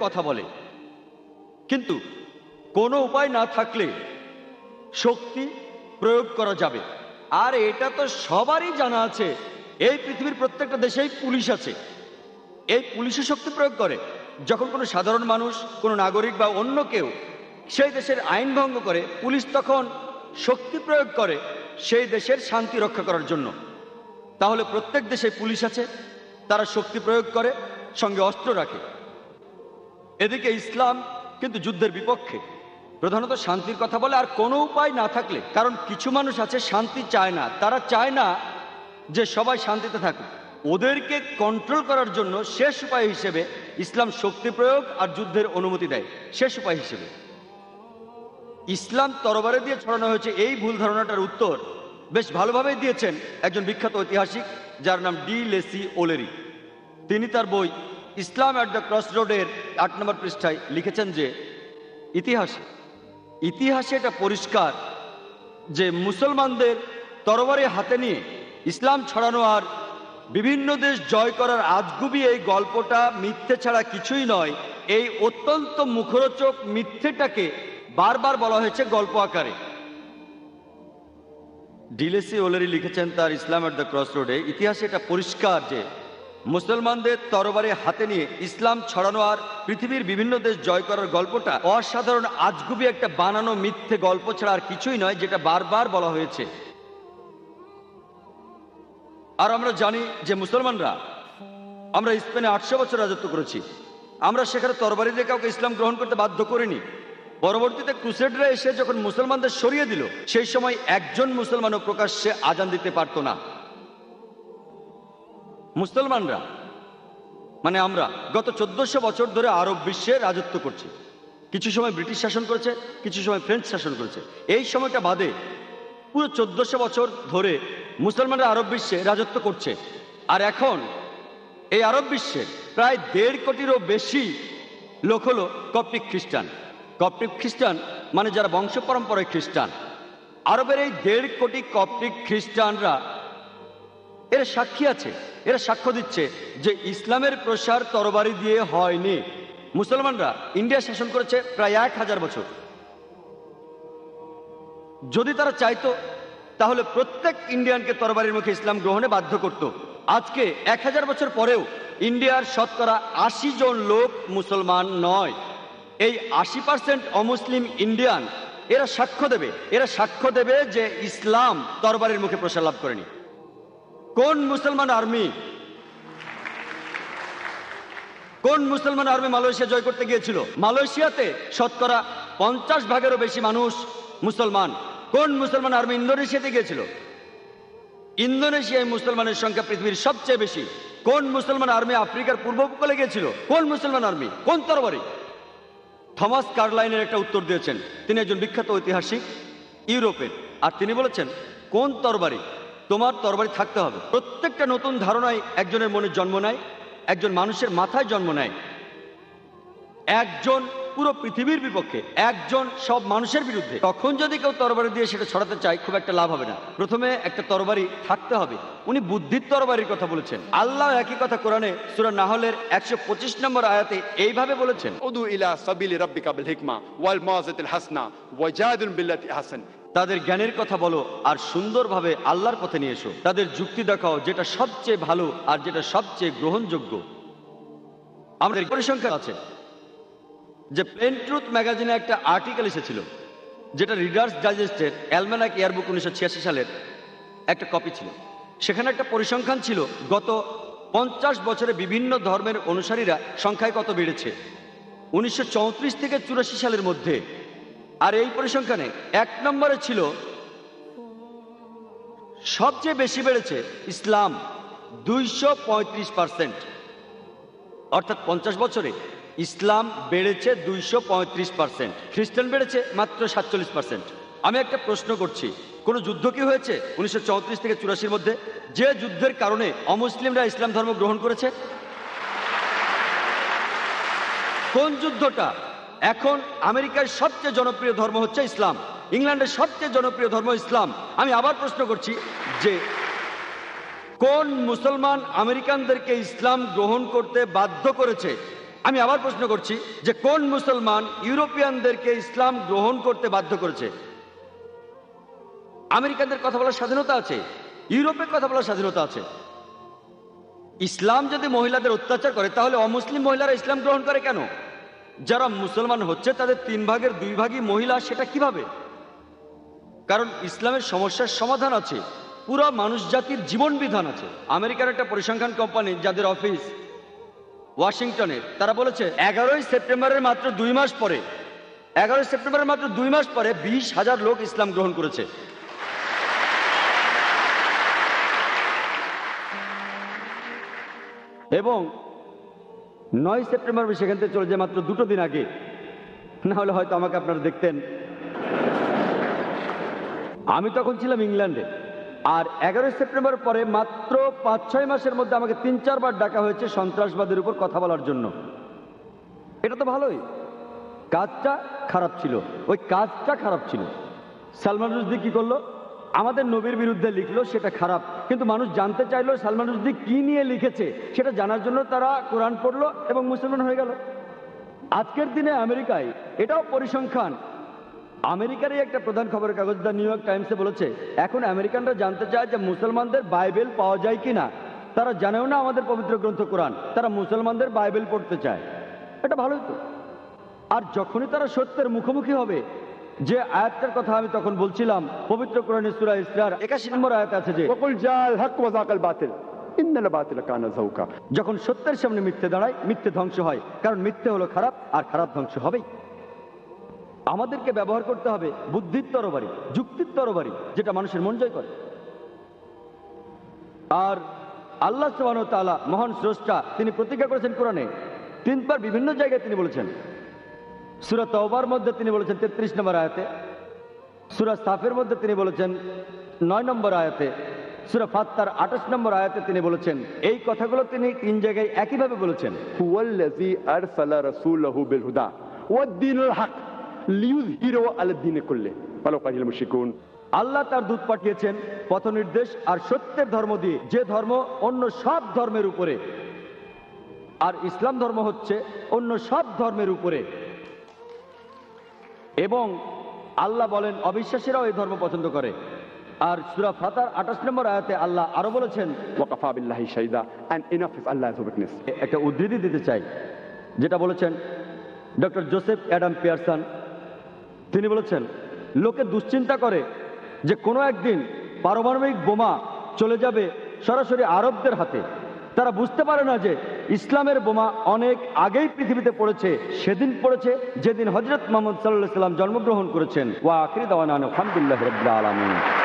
কথা বলে। কিন্তু কোনো উপায় না থাকলে শক্তি প্রয়োগ করা যাবে। আর এটা তো সবারই জানা আছে, এই পৃথিবীর প্রত্যেকটা দেশেই পুলিশ আছে। এই পুলিশে শক্তি প্রয়োগ করে। যখন কোনো সাধারণ মানুষ, কোনো নাগরিক বা অন্য কেউ সেই দেশের আইন ভঙ্গ করে, পুলিশ তখন শক্তি প্রয়োগ করে সেই দেশের শান্তি রক্ষা করার জন্য। তাহলে প্রত্যেক দেশে পুলিশ আছে, তারা শক্তি প্রয়োগ করে, সঙ্গে অস্ত্র রাখে। এদিকে ইসলাম কিন্তু যুদ্ধের বিপক্ষে। প্রধানত শান্তির কথা বলে আর কোনো উপায় না থাকলে, কারণ কিছু মানুষ আছে শান্তি চায় না, তারা চায় না যে সবাই শান্তিতে থাকুক। ওদেরকে কন্ট্রোল করার জন্য শেষ উপায় হিসেবে ইসলাম শক্তি প্রয়োগ আর যুদ্ধের অনুমতি দেয়। শেষ উপায় হিসেবে। ইসলাম তরবারে দিয়ে ছড়ানো হয়েছে এই ভুল ধারণাটার উত্তর। বেশ ভালোভাবেই দিয়েছেন একজন বিখ্যাত ঐতিহাসিক, যার নাম ডি লেসি ওলেরি। তিনি তার বই ইসলাম অ্যাট দ্য ক্রস রোডের আট নম্বর পৃষ্ঠায় লিখেছেন যে, ইতিহাসে ইতিহাসে এটা পরিষ্কার যে মুসলমানদের তরবারি হাতে নিয়ে ইসলাম ছড়ানো আর বিভিন্ন দেশ জয় করার আজগুবি এই গল্পটা মিথ্যে ছাড়া কিছুই নয়, এই অত্যন্ত মুখরোচক মিথ্যেটাকে বারবার বলা হয়েছে গল্প আকারে। ডিলেসি ওলেরি লিখেছেন তার ইসলাম অ্যাট দ্য ক্রস রোডে ইতিহাসে এটা পরিষ্কার যে মুসলমানদের তরবারি হাতে নিয়ে ইসলাম ছড়ানো আর পৃথিবীর বিভিন্ন দেশ জয় করার গল্পটা অসাধারণ, আজগুবি একটা বানানো মিথ্যে গল্প ছাড়া আর কিছুই নয়, যেটা বারবার বলা হয়েছে। আর আমরা জানি যে মুসলমানরা, আমরা স্পেনে আটশো বছর রাজত্ব করেছি। আমরা সেখানে তরবারি দিয়ে কাউকে ইসলাম গ্রহণ করতে বাধ্য করিনি। পরবর্তীতে ক্রুসেডরা এসে যখন মুসলমানদের সরিয়ে দিল, সেই সময় একজন মুসলমানও প্রকাশ্যে আজান দিতে পারত না। মুসলমানরা মানে আমরা, গত চোদ্দশো বছর ধরে আরব বিশ্বে রাজত্ব করছি। কিছু সময় ব্রিটিশ শাসন করেছে, কিছু সময় ফ্রেঞ্চ শাসন করেছে। এই সময়টা বাদে পুরো চোদ্দশো বছর ধরে মুসলমানরা আরব বিশ্বে রাজত্ব করছে। আর এখন এই আরব বিশ্বের প্রায় দেড় কোটিরও বেশি লোক হলো কপ্টিক খ্রিস্টান। কপ্টিক খ্রিস্টান মানে যারা বংশ পরম্পরায় খ্রিস্টান। আরবের এই দেড় কোটি কপ্টিক খ্রিস্টানরা এরা সাক্ষী আছে, এরা সাক্ষ্য দিচ্ছে যে ইসলামের প্রসার তরবারি দিয়ে হয়নি। মুসলমানরা ইন্ডিয়া শাসন করেছে প্রায় এক হাজার বছর। যদি তারা চাইতো, তাহলে প্রত্যেক ইন্ডিয়ানকে তরবারির মুখে ইসলাম গ্রহণে বাধ্য করত। আজকে এক হাজার বছর পরেও ইন্ডিয়ার শতকরা আশি জন লোক মুসলমান নয়। এই আশি পার্সেন্ট অমুসলিম ইন্ডিয়ান, এরা সাক্ষ্য দেবে, এরা সাক্ষ্য দেবে যে ইসলাম তরবারির মুখে প্রসার লাভ করেনি। কোন মুসলমান আর্মি? কোন মুসলমান আর্মি মালয়েশিয়া জয় করতে গিয়েছিল? মালয়েশিয়াতে শতকরা পঞ্চাশ ভাগেরও বেশি মানুষ মুসলমান। কোন মুসলমান আর্মি ইন্দোনেশিয়াতে গিয়েছিল? ইন্দোনেশিয়ায় মুসলমানের সংখ্যা পৃথিবীর সবচেয়ে বেশি। কোন মুসলমান আর্মি আফ্রিকার পূর্ব উপকূলে গিয়েছিল? কোন মুসলমান আর্মি? কোন তরবারি? থমাস কার্লাইনের একটা উত্তর দিয়েছেন। তিনি একজন বিখ্যাত ঐতিহাসিক ইউরোপের। আর তিনি বলেছেন, কোন তরবারি তোমার তরবারি থাকতে হবে। প্রত্যেকটা নতুন ধারণায় একজনের মনে জন্ম নেয়, একজন মানুষের মাথায় জন্ম নেয়। একজন পুরো পৃথিবীর বিপক্ষে, একজন সব মানুষের বিরুদ্ধে। তখন যদি কেউ তরবারি দিয়ে সেটা ছড়াতে চায়, খুব একটা লাভ হবে না। প্রথমে একটা তরবারি থাকতে হবে। উনি বুদ্ধির তরবারির কথা বলেছেন। আল্লাহ একই কথা কোরআনে সুরা নাহলের একশো পঁচিশ নম্বর আয়াতে এইভাবে বলেছেন। ওদু ইলা সাবিল রব্বিকাবিল হিকমা ওয়াল মাজাতিল হাসনা ওয়াজাদুন বিল্লাতি হাসান। তাদের জ্ঞানের কথা বলো আর সুন্দরভাবে আল্লাহর পথে নিয়ে এসো। তাদের যুক্তি দেখাও যেটা সবচেয়ে ভালো আর যেটা সবচেয়ে গ্রহণযোগ্য। আমাদের পরিসংখ্যান আছে যে পেন ট্রুথ ম্যাগাজিনে একটা আর্টিকেল এসেছিল, যেটা রিডার্স ডাইজেস্টের অ্যালমানাক ইয়ারবুক উনিশশো ছিয়াশি সালের একটা কপি ছিল। সেখানে একটা পরিসংখ্যান ছিল, গত পঞ্চাশ বছরে বিভিন্ন ধর্মের অনুসারীরা সংখ্যায় কত বেড়েছে? উনিশশো চৌত্রিশ থেকে চুরাশি সালের মধ্যে আর এই পরিসংখ্যানে এক নম্বরে ছিল সবচেয়ে বেশি বেড়েছে ইসলাম দুইশো পঁয়ত্রিশ পার্সেন্ট অর্থাৎ পঞ্চাশ বছরে ইসলাম বেড়েছে দুইশো পঁয়ত্রিশ পার্সেন্ট খ্রিস্টান বেড়েছে মাত্র সাতচল্লিশ পার্সেন্ট আমি একটা প্রশ্ন করছি, কোনো যুদ্ধ কি হয়েছে উনিশশো চৌত্রিশ থেকে চুরাশির মধ্যে? যে যুদ্ধের কারণে অমুসলিমরা ইসলাম ধর্ম গ্রহণ করেছে? কোন যুদ্ধটা এখন আমেরিকার সবচেয়ে জনপ্রিয় ধর্ম হচ্ছে ইসলাম। ইংল্যান্ডের সবচেয়ে জনপ্রিয় ধর্ম ইসলাম। আমি আবার প্রশ্ন করছি যে কোন মুসলমান আমেরিকানদেরকে ইসলাম গ্রহণ করতে বাধ্য করেছে? আমি আবার প্রশ্ন করছি যে কোন মুসলমান ইউরোপিয়ানদেরকে ইসলাম গ্রহণ করতে বাধ্য করেছে? আমেরিকানদের কথা বলার স্বাধীনতা আছে, ইউরোপের কথা বলার স্বাধীনতা আছে। ইসলাম যদি মহিলাদের অত্যাচার করে, তাহলে অমুসলিম মহিলারা ইসলাম গ্রহণ করে কেন? যারা মুসলমান হচ্ছে, তাদের তিন ভাগের দুই ভাগই মহিলা, সেটা কীভাবে? কারণ ইসলামের সমস্যার সমাধান আছে। পুরো মানুষ জাতির জীবন বিধান আছে। আমেরিকার একটা পরিসংখ্যান কোম্পানি, যাদের অফিস ওয়াশিংটনে তারা বলেছে, এগারোই সেপ্টেম্বরের মাত্র দুই মাস পরে, এগারোই সেপ্টেম্বরের মাত্র দুই মাস পরে বিশ হাজার লোক ইসলাম গ্রহণ করেছে। এবং নয় সেপ্টেম্বর আমি সেখান থেকে চলে যায় মাত্র দুটো দিন আগে। না হলে হয়তো আমাকে আপনারা দেখতেন। আমি তখন ছিলাম ইংল্যান্ডে। আর এগারোই সেপ্টেম্বর পরে মাত্র পাঁচ ছয় মাসের মধ্যে আমাকে তিন চারবার ডাকা হয়েছে সন্ত্রাসবাদের উপর কথা বলার জন্য। এটা তো ভালোই। কাজটা খারাপ ছিল। ওই কাজটা খারাপ ছিল। সালমান রুশদি কি করল? আমাদের নবীর বিরুদ্ধে লিখলো, সেটা খারাপ। কিন্তু মানুষ জানতে চাইলো, সালমান রুশদি কি নিয়ে লিখেছে, সেটা জানার জন্য তারা কোরআন পড়ল এবং মুসলমান হয়ে গেল। আজকের দিনে আমেরিকায় এটাও পরিসংখ্যান। আমেরিকারই একটা প্রধান খবরের কাগজ, দ্য নিউ ইয়র্ক টাইমসে বলেছে, এখন আমেরিকানরা জানতে চায় যে মুসলমানদের বাইবেল পাওয়া যায় কিনা। তারা জানেও না আমাদের পবিত্র গ্রন্থ কোরআন, তারা মুসলমানদের বাইবেল পড়তে চায়। এটা ভালোই তো। আর যখনই তারা সত্যের মুখোমুখি হবে যে আয়াতের কথা আমি তখন বলছিলাম পবিত্র কোরআন সূরা ইসরার একাশি নম্বর আয়াত আছে যে ওয়াকুল জাল হক ওয়া যাকাল বাতিল ইন্নাল বাতিল কানা যাওকা যখন সত্যের সামনে মিথ্যে দাঁড়ায় মিথ্যে ধ্বংস হয় কারণ মিথ্যে হলো খারাপ আর খারাপ ধ্বংস হবেই। আমাদেরকে ব্যবহার করতে হবে বুদ্ধির তরবারি যুক্তির তরবারি যেটা মানুষের মন জয় করে। আর আল্লাহ সুবহানাহু ওয়া তাআলা মহান স্রষ্টা তিনি প্রতিজ্ঞা করেছেন কোরআনে। তিনবার বিভিন্ন জায়গায় তিনি বলেছেন সুরা তওবার মধ্যে তিনি বলেছেন তেত্রিশ নম্বর আয়াতে। সুরা সাফের মধ্যে তিনি বলেছেন নয় নম্বর আয়াতে। সুরা ফাত্তার আঠাশ নম্বর আয়াতে তিনি বলেছেন এই কথাগুলো তিনি তিন জায়গায় একইভাবে বলেছেন। আল্লাহ তার দূত পাঠিয়েছেন পথ নির্দেশ আর সত্যের ধর্ম দিয়ে যে ধর্ম অন্য সব ধর্মের উপরে। আর ইসলাম ধর্ম হচ্ছে অন্য সব ধর্মের উপরে। এবং আল্লাহ বলেন অবিশ্বাসীরাও এই ধর্ম পছন্দ করে। আর সুরা ফাতার আঠাশ নম্বর আয়াতে আল্লাহ আরও বলেছেন অ্যান্ড একটা উদ্ধৃতি দিতে চাই যেটা বলেছেন ডক্টর জোসেফ অ্যাডাম পিয়ারসন। তিনি বলেছেন লোকে দুশ্চিন্তা করে যে কোনো একদিন পারমাণবিক বোমা চলে যাবে সরাসরি আরবদের হাতে। তারা বুঝতে পারে না যে ইসলামের বোমা অনেক আগেই পৃথিবীতে পড়েছে, সেদিন পড়েছে, যেদিন হজরত মোহাম্মদ সাল্লাহ সাল্লাম জন্মগ্রহণ করেছেন। ওয়া দাওয়ান আলহামদুলিল্লাহ আলমিন।